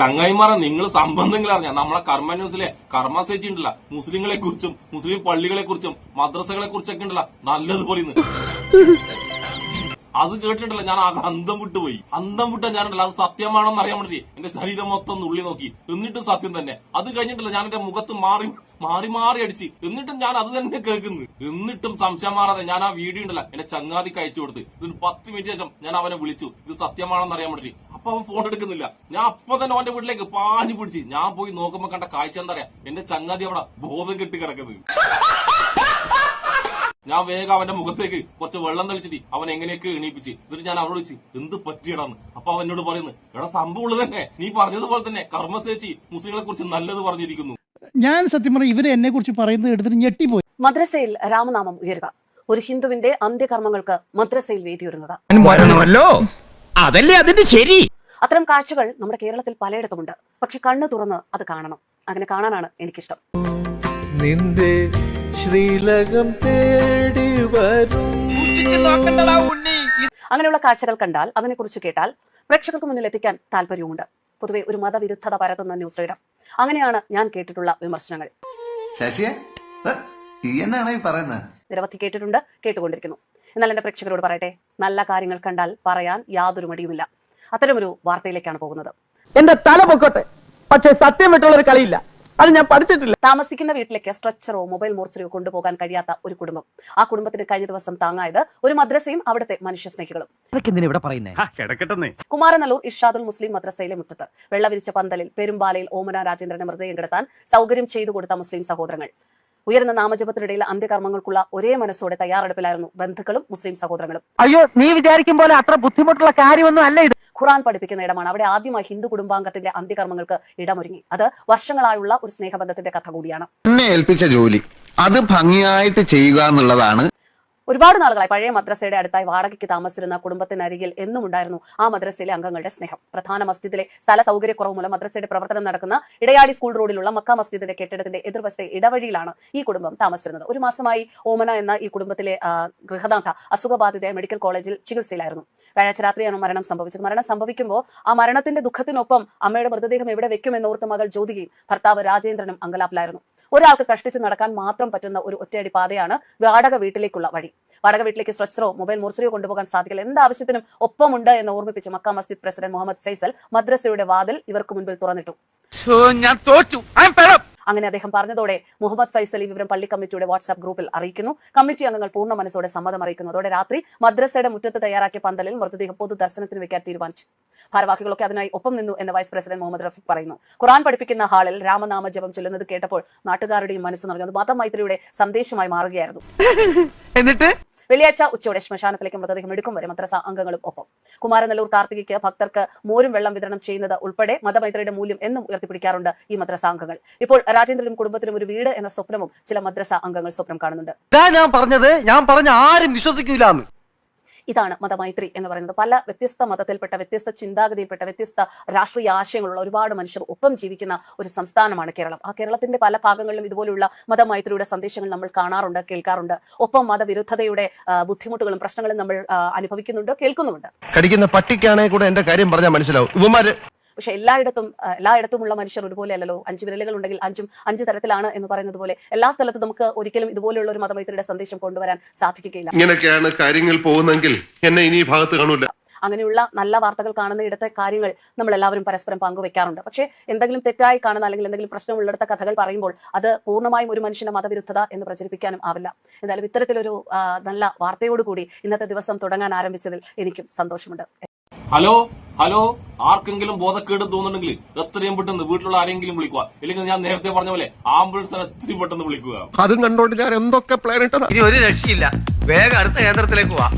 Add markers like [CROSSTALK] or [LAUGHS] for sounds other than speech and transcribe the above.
ചങ്ങായിമാരെ നിങ്ങൾ സംബന്ധങ്ങൾ അറിഞ്ഞ. നമ്മളെ കർമ്മ ന്യൂസിലെ കർമ്മ സേച്ചി ഉണ്ടല്ല. മുസ്ലിങ്ങളെ കുറിച്ചും മുസ്ലിം പള്ളികളെ കുറിച്ചും മദ്രസകളെ കുറിച്ചൊക്കെ ഉണ്ടല്ല. നല്ലത് പറയുന്നു അത് കേട്ടിട്ടുണ്ടല്ലോ. ഞാൻ ആകെ അന്തം വിട്ടുപോയി. അന്തം വിട്ട ഞാനുണ്ടല്ലോ. അത് സത്യമാണോ എന്ന് അറിയാൻ വേണ്ടി എന്റെ ശരീരം മൊത്തം നുള്ളി നോക്കി. എന്നിട്ടും സത്യം തന്നെ. അത് കഴിഞ്ഞിട്ടില്ല ഞാൻ എന്റെ മുഖത്ത് മാറി മാറി മാറി അടിച്ച്. എന്നിട്ടും ഞാൻ അത് തന്നെ കേൾക്കുന്നു. എന്നിട്ടും സംശയം മാറാതെ ഞാൻ ആ വീഡിയോ ഉണ്ടല്ല എന്റെ ചങ്ങാതിക്ക് അയച്ചു കൊടുത്ത്. ഇതിന് പത്ത് മിനിറ്റ് ശേഷം ഞാൻ അവനെ വിളിച്ചു. ഇത് സത്യമാണെന്ന് അറിയാൻ വേണ്ടി അപ്പൊ അവൻ ഫോൺ എടുക്കുന്നില്ല. ഞാൻ അപ്പൊ തന്നെ അവന്റെ വീട്ടിലേക്ക് പാഞ്ഞു പിടിച്ച്. ഞാൻ പോയി നോക്കുമ്പോ കണ്ട കാഴ്ച എന്താ പറയാ എന്റെ ചങ്ങാതി അവിടെ ബോധം കെട്ടി കിടക്കുന്നത് ഞാൻ വേഗം അവന്റെ മുഖത്തേക്ക് കുറച്ച് വെള്ളം തളിച്ചിട്ട് അവൻ എങ്ങനെയൊക്കെ എണീപ്പിച്ച്. എന്നിട്ട് ഞാൻ അവനോട് വിളിച്ച് എന്ത് പറ്റിയടാന്ന്? അപ്പൊ അവൻ എന്നോട് പറയുന്നു എടാ സംഭവം ഉള്ളത് തന്നെ. നീ പറഞ്ഞതുപോലെ തന്നെ കർമ്മസേച്ചി മുസ്ലിങ്ങളെ കുറിച്ച് നല്ലത് പറഞ്ഞിരിക്കുന്നു. ഞാൻ സത്യം പറഞ്ഞ ഇവരെ എന്നെ കുറിച്ച് പറയുന്നത് എടുത്തിട്ട് ഞെട്ടിപ്പോയി. മദ്രസയിൽ രാമനാമം ഉയരുക. ഒരു ഹിന്ദുവിന്റെ അന്ത്യകർമ്മങ്ങൾക്ക് മദ്രസയിൽ വേദിയൊരുങ്ങുക. അതല്ലേ അതിന്റെ ശരി? അത്തരം കാഴ്ചകൾ നമ്മുടെ കേരളത്തിൽ പലയിടത്തുമുണ്ട്. പക്ഷെ കണ്ണു തുറന്ന് അത് കാണണം. അങ്ങനെ കാണാനാണ് എനിക്കിഷ്ടം. നിന്റെ ശ്രീലകം തേടി വരും. അങ്ങനെയുള്ള കാഴ്ചകൾ കണ്ടാൽ അതിനെക്കുറിച്ച് കേട്ടാൽ പ്രേക്ഷകർക്ക് മുന്നിൽ എത്തിക്കാൻ താല്പര്യവുമുണ്ട്. പൊതുവെ ഒരു മതവിരുദ്ധത പരത്തുന്ന ന്യൂസ് റീഡർ. അങ്ങനെയാണ് ഞാൻ കേട്ടിട്ടുള്ള വിമർശനങ്ങൾ. നിരവധി കേട്ടിട്ടുണ്ട് കേട്ടുകൊണ്ടിരിക്കുന്നു. എന്നാൽ എന്റെ പ്രേക്ഷകരോട് പറയട്ടെ നല്ല കാര്യങ്ങൾ കണ്ടാൽ പറയാൻ യാതൊരു മടിയുമില്ല. അത്തരമൊരു വാർത്തയിലേക്കാണ് പോകുന്നത്. എന്റെ തല പൊക്കോട്ടെ. പക്ഷെ സത്യം വിട്ടുള്ള ഒരു കളിയില്ല. അത് ഞാൻ പഠിച്ചിട്ടില്ല. താമസിക്കുന്ന വീട്ടിലേക്ക് സ്ട്രെച്ചറോ മൊബൈൽ മോർച്ചറിയോ കൊണ്ടുപോകാൻ കഴിയാത്ത ഒരു കുടുംബം. ആ കുടുംബത്തിന് കഴിഞ്ഞ ദിവസം താങ്ങായത് ഒരു മദ്രസയും അവിടുത്തെ മനുഷ്യ സ്നേഹികളും. എന്തിനാ ഇവിടെ പറയുന്നേ? കിടക്കട്ടെ കുമാരനല്ലൂർ ഇഷാദുൽ മുസ്ലിം മദ്രസയിലെ മുറ്റത്ത് വെള്ളവിരിച്ച പന്തലിൽ പെരുമ്പാലയിൽ ഓമന രാജേന്ദ്രന്റെ മൃതദേഹം കിടത്താൻ സൗകര്യം ചെയ്തു കൊടുത്ത മുസ്ലിം സഹോദരങ്ങൾ. ഉയർന്ന നാമജപത്തിനിടയിൽ അന്ത്യകർമ്മങ്ങൾക്കുള്ള ഒരേ മനസ്സോടെ തയ്യാറെടുപ്പിലായിരുന്നു ബന്ധുക്കളും മുസ്ലിം സഹോദരങ്ങളും. അയ്യോ നീ വിചാരിക്കും പോലെ അത്ര ബുദ്ധിമുട്ടുള്ള കാര്യമൊന്നും അല്ല ഇത്. ഖുറാൻ പഠിപ്പിക്കുന്ന ഇടമാണ്. അവിടെ ആദ്യമായി ഹിന്ദു കുടുംബാംഗത്തിന്റെ അന്ത്യകർമ്മങ്ങൾക്ക് ഇടമൊരുങ്ങി. അത് വർഷങ്ങളായുള്ള ഒരു സ്നേഹബന്ധത്തിന്റെ കഥ കൂടിയാണ്. എന്നെ ഏൽപ്പിച്ച ജോലി. അത് ഭംഗിയായിട്ട് ചെയ്യുക എന്നുള്ളതാണ് ഒരുപാട് നാളുകളായി പഴയ മദ്രസയുടെ അടുത്തായി വാടകയ്ക്ക് താമസിച്ചിരുന്ന കുടുംബത്തിനരികിൽ എന്നും ഉണ്ടായിരുന്നു ആ മദ്രസയിലെ അംഗങ്ങളുടെ സ്നേഹം. പ്രധാന മസ്ജിദിലെ സ്ഥല സൗകര്യക്കുറവ് മൂലം മദ്രസയുടെ പ്രവർത്തനം നടക്കുന്ന ഇടയാടി സ്കൂൾ റോഡിലുള്ള മക്ക മസ്ജിദിന്റെ കെട്ടിടത്തിന്റെ എതിർവശത്തെ ഇടവഴിയിലാണ് ഈ കുടുംബം താമസിച്ചിരുന്നത്. ഒരു മാസമായി ഓമന എന്ന ഈ കുടുംബത്തിലെ ഗൃഹനാഥ അസുഖബാധിതയായ മെഡിക്കൽ കോളേജിൽ ചികിത്സയിലായിരുന്നു. വ്യാഴാഴ്ച രാത്രിയാണ് മരണം സംഭവിച്ചത്. മരണം സംഭവിക്കുമ്പോൾ ആ മരണത്തിന്റെ ദുഃഖത്തിനൊപ്പം അമ്മയുടെ മൃതദേഹം എവിടെ വെക്കുമെന്നോർത്ത് മകൾ ജ്യോതികയും ഭർത്താവ് രാജേന്ദ്രനും അങ്കലാപ്പിലായിരുന്നു. ഒരാൾക്ക് കഷ്ടിച്ച് നടക്കാൻ മാത്രം പറ്റുന്ന ഒരു ഒറ്റയടി പാതയാണ് വാടക വീട്ടിലേക്കുള്ള വഴി. വാടക വീട്ടിലേക്ക് സ്ട്രെച്ചറോ മൊബൈൽ മുറിച്ചറിയോ കൊണ്ടുപോകാൻ സാധിക്കില്ല. എന്ത് ആവശ്യത്തിനും ഒപ്പമുണ്ട് എന്ന് ഓർമ്മിപ്പിച്ച് മക്ക മസ്ജിദ് പ്രസിഡന്റ് മുഹമ്മദ് ഫൈസൽ മദ്രസയുടെ വാതിൽ ഇവർക്ക് മുൻപിൽ തുറന്നിട്ടു. ഞാൻ തോറ്റു. അങ്ങനെ അദ്ദേഹം പറഞ്ഞതോടെ മുഹമ്മദ് ഫൈസൽ ഈ വിവരം പള്ളി കമ്മിറ്റിയുടെ വാട്സ്ആപ്പ് ഗ്രൂപ്പിൽ അറിയിക്കുന്നു. കമ്മിറ്റി അംഗങ്ങൾ പൂർണ മനസ്സോടെ സമ്മതം അറിയിക്കുന്നു. അതോടെ രാത്രി മദ്രസയുടെ മുറ്റത്ത് തയ്യാറാക്കിയ പന്തലിൽ മൃതദേഹം പൊതു ദർശനത്തിന് വെക്കാൻ തീരുമാനിച്ചു. ഭാരവാഹികളൊക്കെ അതിനായി ഒപ്പം നിന്നു എന്ന് വൈസ് പ്രസിഡന്റ് മുഹമ്മദ് റഫീഖ് പറയുന്നു. ഖുറാൻ പഠിപ്പിക്കുന്ന ഹാളിൽ രാമനാമ ജപം ചൊല്ലുന്നത് കേട്ടപ്പോൾ നാട്ടുകാരുടെയും മനസ്സ് നിറഞ്ഞു. അത് മതമൈത്രിയുടെ സന്ദേശമായി മാറുകയായിരുന്നു. [LAUGHS] എന്നിട്ട്? വെള്ളിയാഴ്ച ഉച്ചയോടെ ശ്മശാനത്തിലേക്ക് മൃതദേഹം എടുക്കും. വരെ മദ്രസ അംഗങ്ങളും ഒപ്പം. കുമാരനല്ലൂർ കാർത്തികയ്ക്ക് ഭക്തർക്ക് മോരും വെള്ളം വിതരണം ചെയ്യുന്നത് ഉൾപ്പെടെ മതമൈത്രിയുടെ മൂല്യം എന്നും ഉയർത്തിപ്പിടിക്കാറുണ്ട് ഈ മദ്രസ അംഗങ്ങൾ. ഇപ്പോൾ രാജേന്ദ്രനും കുടുംബത്തിനും ഒരു വീട് എന്ന സ്വപ്നവും ചില മദ്രസ അംഗങ്ങൾ സ്വപ്നം കാണുന്നുണ്ട്. ഞാൻ പറഞ്ഞത് ഞാൻ പറഞ്ഞ ആരും വിശ്വസിക്കൂലെന്ന് ഇതാണ് മതമൈത്രി എന്ന് പറയുന്നത്. പല വ്യത്യസ്ത മതത്തിൽപ്പെട്ട വ്യത്യസ്ത ചിന്താഗതിയിൽപ്പെട്ട വ്യത്യസ്ത രാഷ്ട്രീയ ആശയങ്ങളുള്ള ഒരുപാട് മനുഷ്യർ ഒപ്പം ജീവിക്കുന്ന ഒരു സംസ്ഥാനമാണ് കേരളം. ആ കേരളത്തിന്റെ പല ഭാഗങ്ങളിലും ഇതുപോലുള്ള മതമൈത്രിയുടെ സന്ദേശങ്ങൾ നമ്മൾ കാണാറുണ്ട് കേൾക്കാറുണ്ട്. ഒപ്പം മതവിരുദ്ധതയുടെ ബുദ്ധിമുട്ടുകളും പ്രശ്നങ്ങളും നമ്മൾ അനുഭവിക്കുന്നുണ്ട് കേൾക്കുന്നുമുണ്ട്. കടിക്കുന്ന പട്ടിക്കാണെങ്കിൽ കൂടെ എന്റെ കാര്യം പറഞ്ഞാൽ മനസ്സിലാവും. പക്ഷെ എല്ലായിടത്തും എല്ലായിടത്തുമുള്ള മനുഷ്യർ ഒരുപോലെ അല്ലല്ലോ. അഞ്ച് വിരലുകൾ ഉണ്ടെങ്കിൽ അഞ്ചും അഞ്ച് തരത്തിലാണ് എന്ന് പറയുന്നത് പോലെ എല്ലാ സ്ഥലത്തും നമുക്ക് ഒരിക്കലും ഇതുപോലെയുള്ള ഒരു മതമൈത്രിയുടെ സന്ദേശം കൊണ്ടുവരാൻ സാധിക്കുകയില്ല. ഇങ്ങനെയൊക്കെയാണ് കാര്യങ്ങൾ പോകുന്നെങ്കിൽ എന്നെ ഇനി ഭാഗത്ത് കാണൂല. അങ്ങനെയുള്ള നല്ല വാർത്തകൾ കാണുന്ന ഇടത്തെ കാര്യങ്ങൾ നമ്മൾ എല്ലാവരും പരസ്പരം പങ്കുവെക്കാറുണ്ട്. പക്ഷേ എന്തെങ്കിലും തെറ്റായി കാണുന്ന അല്ലെങ്കിൽ എന്തെങ്കിലും പ്രശ്നമുള്ളിടത്തെ കഥകൾ പറയുമ്പോൾ അത് പൂർണമായും ഒരു മനുഷ്യന്റെ മതവിരുദ്ധത എന്ന് പ്രചരിപ്പിക്കാനും ആവില്ല. എന്തായാലും ഇത്തരത്തിലൊരു നല്ല വാർത്തയോടുകൂടി ഇന്നത്തെ ദിവസം തുടങ്ങാൻ ആരംഭിച്ചതിൽ എനിക്കും സന്തോഷമുണ്ട്. ഹലോ? ഹലോ ആർക്കെങ്കിലും ബോധക്കേട് തോന്നുന്നുണ്ടെങ്കിൽ എത്രയും പെട്ടെന്ന് വീട്ടിലുള്ള ആരെങ്കിലും വിളിക്കുക. ഇല്ലെങ്കിൽ ഞാൻ നേരത്തെ പറഞ്ഞ പോലെ ആംബുലൻസ് എത്രയും പെട്ടെന്ന് വിളിക്കുക. അതും കണ്ടോണ്ട് ഞാൻ എന്തൊക്കെ പ്ലാൻ ഇട്ടതാ? ഇനി ഒരു രക്ഷയില്ല. വേഗം അടുത്ത കേന്ദ്രത്തിലേക്ക് പോവാ.